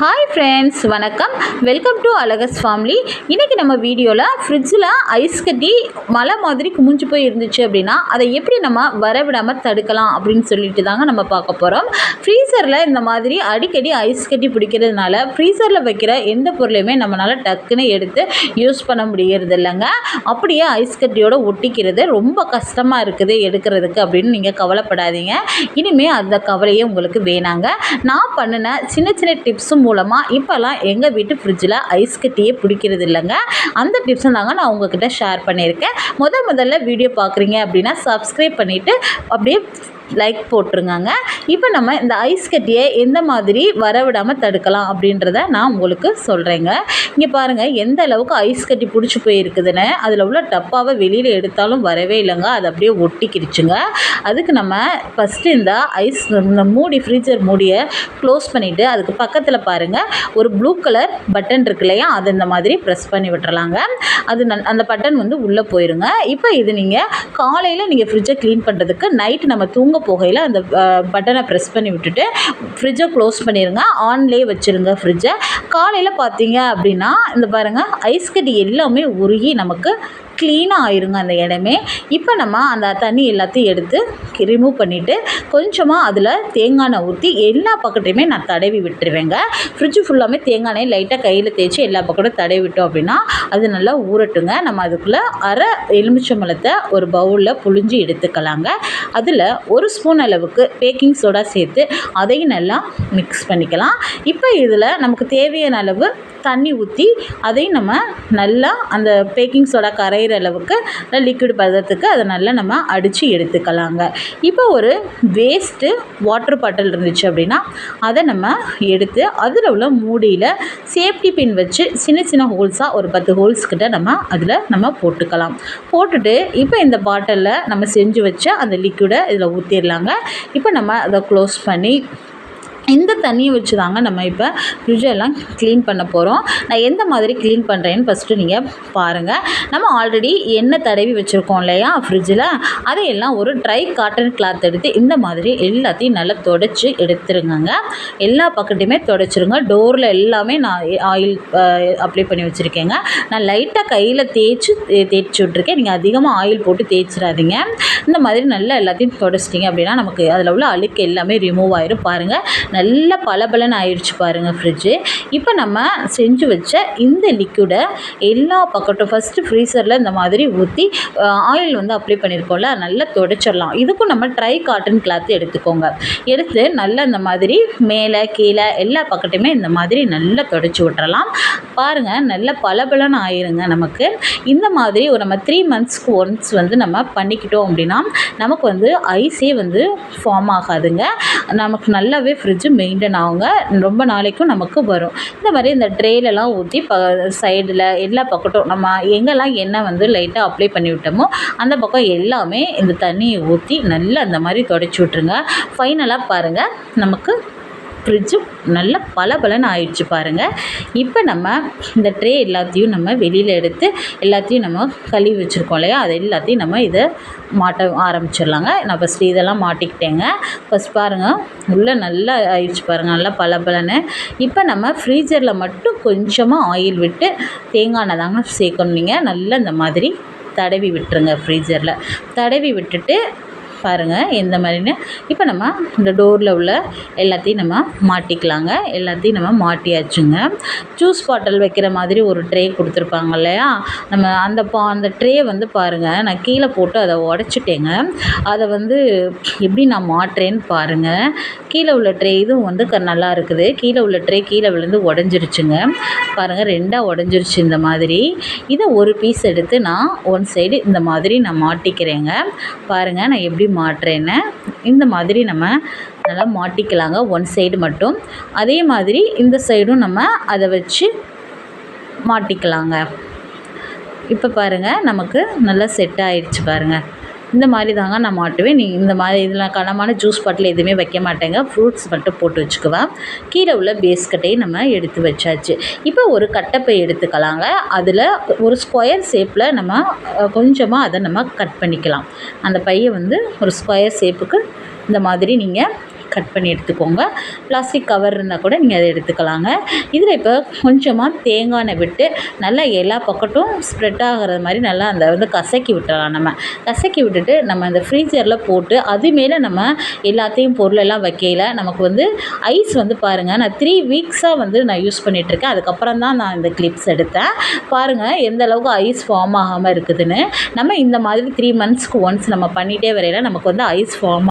Hi friends வணக்கம். Welcome to அலகஸ் family இன்றைக்கி நம்ம வீடியோவில் ஃப்ரிட்ஜில் ஐஸ் கட்டி மழை மாதிரி குமிஞ்சு போய் இருந்துச்சு அப்படின்னா அதை எப்படி நம்ம வரவிடாமல் தடுக்கலாம் அப்படின்னு சொல்லிட்டு தாங்க நம்ம பார்க்க போகிறோம் ஃப்ரீ ஃப்ரீசரில் இந்த மாதிரி அடிக்கடி ஐஸ் கட்டி பிடிக்கிறதுனால ஃப்ரீசரில் வைக்கிற எந்த பொருளையுமே நம்மளால் டக்குன்னு எடுத்து யூஸ் பண்ண முடியறது இல்லைங்க. அப்படியே ஐஸ் கட்டியோட ஒட்டிக்கிறது ரொம்ப கஷ்டமாக இருக்குது எடுக்கிறதுக்கு அப்படின்னு நீங்கள் கவலைப்படாதீங்க. இனிமேல் அந்த கவலையே உங்களுக்கு வேணாங்க. நான் பண்ணின சின்ன சின்ன டிப்ஸும் மூலமாக இப்போல்லாம் எங்கள் வீட்டு ஃப்ரிட்ஜில் ஐஸ் கட்டியே பிடிக்கிறது இல்லைங்க. அந்த டிப்ஸும் தாங்க நான் உங்ககிட்ட ஷேர் பண்ணியிருக்கேன். முத முதல்ல வீடியோ பார்க்குறீங்க அப்படின்னா சப்ஸ்கிரைப் பண்ணிவிட்டு அப்படியே லைக் போட்டுருங்கங்க இப்போ நம்ம இந்த ஐஸ் கட்டியை எந்த மாதிரி வரவிடாமல் தடுக்கலாம் அப்படின்றத நான் உங்களுக்கு சொல்கிறேங்க இங்கே பாருங்கள் எந்த அளவுக்கு ஐஸ் கட்டி பிடிச்சி போயிருக்குதுன்னு அதில் உள்ள டப்பாவை வெளியில் எடுத்தாலும் வரவே இல்லைங்க. அது அப்படியே ஒட்டிக்கிடுச்சுங்க. அதுக்கு நம்ம ஃபஸ்ட்டு இந்த ஐஸ் இந்த மூடி ஃப்ரீஜர் மூடியை க்ளோஸ் பண்ணிவிட்டு அதுக்கு பக்கத்தில் பாருங்கள் ஒரு ப்ளூ கலர் பட்டன் இருக்கு இல்லையா? அதை இந்த மாதிரி ப்ரெஸ் பண்ணி விட்டுறலாங்க. அது நல் அந்த பட்டன் வந்து உள்ளே போயிருங்க. இப்போ இது நீங்கள் காலையில் நீங்கள் ஃப்ரிட்ஜை க்ளீன் பண்ணுறதுக்கு நைட் நம்ம தூங்க போகையில் அந்த பட்டனை ப்ரெஸ் பண்ணி விட்டுட்டு ஃப்ரிட்ஜை க்ளோஸ் பண்ணிடுங்க ஆன்லேயே வச்சுருங்க ஃப்ரிட்ஜை காலையில் பார்த்தீங்க அப்படின்னா இந்த பாருங்கள் ஐஸ் கட்டி எல்லாமே உருகி நமக்கு க்ளீனாக ஆயிருங்க அந்த இடமே இப்போ நம்ம அந்த தண்ணி எல்லாத்தையும் எடுத்து ரிமூவ் பண்ணிவிட்டு கொஞ்சமாக அதில் தேங்காய் எண்ணெய் ஊற்றி எல்லா பக்கத்தையுமே நான் தடவி விட்டுருவேங்க. ஃப்ரிட்ஜு ஃபுல்லாமே தேங்காய் எண்ணெய் லைட்டாக கையில் தேய்ச்சி எல்லா பக்கமும் தடவி விட்டோம் அப்படின்னா அது நல்லா ஊறட்டுங்க. நம்ம அதுக்குள்ளே அரை எலுமிச்சம்பழத்தை ஒரு பவுலில் புழிஞ்சு எடுத்துக்கலாங்க. அதில் ஒரு ஸ்பூன் அளவுக்கு பேக்கிங் சோடா சேர்த்து அதையும் நல்லா மிக்ஸ் பண்ணிக்கலாம். இப்போ இதில் நமக்கு தேவையான அளவு தண்ணி ஊற்றி அதையும் நம்ம நல்லா அந்த பேக்கிங் சோடா கரையிற அளவுக்கு லிக்விட் பதத்துக்கு அதை நல்லா நம்ம அடித்து எடுத்துக்கலாங்க. இப்போ ஒரு வேஸ்ட்டு வாட்டர் பாட்டில் இருந்துச்சு அப்படின்னா அதை நம்ம எடுத்து அதில் உள்ள மூடியில் சேஃப்டி பின் வச்சு சின்ன சின்ன ஹோல்ஸாக ஒரு பத்து ஹோல்ஸ் கிட்ட நம்ம அதில் நம்ம போட்டுக்கலாம். போட்டுட்டு இப்போ இந்த பாட்டிலில் நம்ம செஞ்சு வச்ச அந்த லிக்விடை இதில் ஊற்றிடலாங்க இப்போ நம்ம அதை க்ளோஸ் பண்ணி இந்த தண்ணியை வச்சு தாங்க நம்ம இப்போ ஃப்ரிட்ஜெல்லாம் க்ளீன் பண்ண போகிறோம் நான் எந்த மாதிரி க்ளீன் பண்ணுறேன்னு ஃபஸ்ட்டு நீங்கள் பாருங்கள் நம்ம ஆல்ரெடி எண்ணெய் தடவி வச்சுருக்கோம் இல்லையா ஃப்ரிட்ஜில் அதையெல்லாம் ஒரு ட்ரை காட்டன் கிளாத் எடுத்து இந்த மாதிரி எல்லாத்தையும் நல்லா தொடச்சி எடுத்துருங்கங்க. எல்லா பக்கத்தையுமே தொடச்சிருங்க. டோரில் எல்லாமே நான் ஆயில் அப்ளை பண்ணி வச்சுருக்கேங்க. நான் லைட்டாக கையில் தேய்ச்சி தேய்ச்சி விட்ருக்கேன் நீங்கள் அதிகமாக ஆயில் போட்டு தேய்ச்சிடாதீங்க. இந்த மாதிரி நல்லா எல்லாத்தையும் தொடச்சிட்டிங்க அப்படின்னா நமக்கு அதில் உள்ள அழுக்கு எல்லாமே ரிமூவ் ஆயிரும். பாருங்கள் நல்லா பளபளன்னு ஆயிடுச்சு பாருங்கள் ஃப்ரிட்ஜு இப்போ நம்ம செஞ்சு வச்ச இந்த லிக்யூடை எல்லா பக்கட்டும் ஃபஸ்ட்டு ஃப்ரீசரில் இந்த மாதிரி ஊற்றி ஆயில் வந்து அப்ளை பண்ணியிருக்கோம்ல நல்லா துடைச்சிடலாம். இதுக்கும் நம்ம ட்ரை காட்டன் கிளாத் எடுத்துக்கோங்க. எடுத்து நல்லா இந்த மாதிரி மேலே கீழே எல்லா பக்கட்டுமே இந்த மாதிரி நல்லா துடைச்சி விட்டுறலாம். பாருங்கள் நல்லா பளபளன்னு ஆயிருங்க நமக்கு. இந்த மாதிரி ஒரு நம்ம த்ரீ மந்த்ஸ்க்கு ஒன்ஸ் வந்து நம்ம பண்ணிக்கிட்டோம் அப்படின்னா நமக்கு வந்து ஐஸே வந்து ஃபார்ம் ஆகாதுங்க. நமக்கு நல்லாவே ஃப்ரிட்ஜ் மெயின்டைன் ஆகுங்க. ரொம்ப நாளைக்கும் நமக்கு வரும். இந்த மாதிரி இந்த ட்ரேலெல்லாம் ஊற்றி ப சைடில் எல்லா பக்கட்டும் நம்ம எங்கெல்லாம் எண்ணெய் வந்து லைட்டாக அப்ளை பண்ணி விட்டோமோ அந்த பக்கம் எல்லாமே இந்த தண்ணியை ஊற்றி நல்லா அந்த மாதிரி தொடச்சி விட்ருங்க ஃபைனலாக பாருங்கள் நமக்கு ஃப்ரிட்ஜு நல்ல பளபளன்னு ஆயிடுச்சு பாருங்கள் இப்போ நம்ம இந்த ட்ரே எல்லாத்தையும் நம்ம வெளியில் எடுத்து எல்லாத்தையும் நம்ம கழுவி வச்சுருக்கோம் இல்லையா? அது எல்லாத்தையும் நம்ம இதை மாட்ட ஆரம்பிச்சிடலாங்க. நான் ஃபஸ்ட்டு இதெல்லாம் மாட்டிக்கிட்டேங்க. ஃபஸ்ட் பாருங்கள் உள்ளே நல்லா ஆயிடுச்சு பாருங்கள் நல்லா பளபளன்னு. இப்போ நம்ம ஃப்ரீஜரில் மட்டும் கொஞ்சமாக ஆயில் விட்டு தேங்காய் எண்ணெய் தாங்க சேர்க்கணும் நீங்கள் நல்லா இந்த மாதிரி தடவி விட்டுருங்க ஃப்ரீஜரில் தடவி விட்டுட்டு பாருங்கள் எந்த மாதிரின்னு. இப்போ நம்ம இந்த டோரில் உள்ள எல்லாத்தையும் நம்ம மாட்டிக்கலாங்க. எல்லாத்தையும் நம்ம மாட்டியாச்சுங்க. ஜூஸ் பாட்டில் வைக்கிற மாதிரி ஒரு ட்ரே கொடுத்துருப்பாங்க இல்லையா? நம்ம அந்த பா அந்த ட்ரே வந்து பாருங்கள் நான் கீழே போட்டு அதை உடச்சிட்டேங்க. அதை வந்து எப்படி நான் மாட்டுறேன்னு பாருங்கள் கீழே உள்ள ட்ரே இதுவும் வந்து க நல்லா இருக்குது. கீழே உள்ள ட்ரே கீழே விழுந்து உடஞ்சிருச்சுங்க. பாருங்கள் ரெண்டாக உடஞ்சிருச்சு இந்த மாதிரி. இதை ஒரு பீஸ் எடுத்து நான் ஒன் சைடு இந்த மாதிரி நான் மாட்டிக்கிறேங்க. பாருங்கள் நான் எப்படி மாட்டுறேன்னு இந்த மாதிரி நம்ம நல்லா மாட்டிக்கலாங்க. ஒன் சைடு மட்டும். அதே மாதிரி இந்த சைடும் நம்ம அதை வச்சு மாட்டிக்கலாங்க. இப்போ பாருங்கள் நமக்கு நல்லா செட் ஆயிடுச்சு பாருங்கள் இந்த மாதிரி தாங்க நான் மாட்டுவேன். நீ இந்த மாதிரி இதில் கனமான ஜூஸ் பாட்டில் எதுவுமே வைக்க மாட்டேங்க. ஃப்ரூட்ஸ் மட்டும் போட்டு வச்சுக்குவேன் கீழே உள்ள பேஸ்கட்டையும் நம்ம எடுத்து வச்சாச்சு. இப்போ ஒரு கட்டப்பை எடுத்துக்கலாங்க. அதில் ஒரு ஸ்கொயர் ஷேப்பில் நம்ம கொஞ்சமாக அதை நம்ம கட் பண்ணிக்கலாம். அந்த பையை வந்து ஒரு ஸ்கொயர் ஷேப்புக்கு இந்த மாதிரி நீங்கள் கட் பண்ணி எடுத்துக்கோங்க. பிளாஸ்டிக் கவர் இருந்தால் கூட நீங்கள் அதை எடுத்துக்கலாங்க. இதில் இப்போ கொஞ்சமாக தேங்காய் எண்ணெய் விட்டு நல்லா எல்லா பக்கட்டும் ஸ்ப்ரெட் ஆகிற மாதிரி நல்லா அந்த வந்து கசக்கி விட்டுறலாம் நம்ம. கசக்கி விட்டுட்டு நம்ம அந்த ஃப்ரீசரில் போட்டு அது மேலே நம்ம எல்லாத்தையும் பொருளெல்லாம் வைக்கையில் நமக்கு வந்து ஐஸ் வந்து பாருங்கள் நான் த்ரீ வீக்ஸாக வந்து நான் யூஸ் பண்ணிகிட்ருக்கேன் அதுக்கப்புறம் தான் நான் இந்த கிளிப்ஸ் எடுத்தேன். பாருங்கள் எந்த அளவுக்கு ஐஸ் ஃபார்ம் ஆகாமல் இருக்குதுன்னு. நம்ம இந்த மாதிரி த்ரீ மந்த்ஸ்க்கு ஒன்ஸ் நம்ம பண்ணிகிட்டே வரையில நமக்கு வந்து ஐஸ் ஃபார்ம்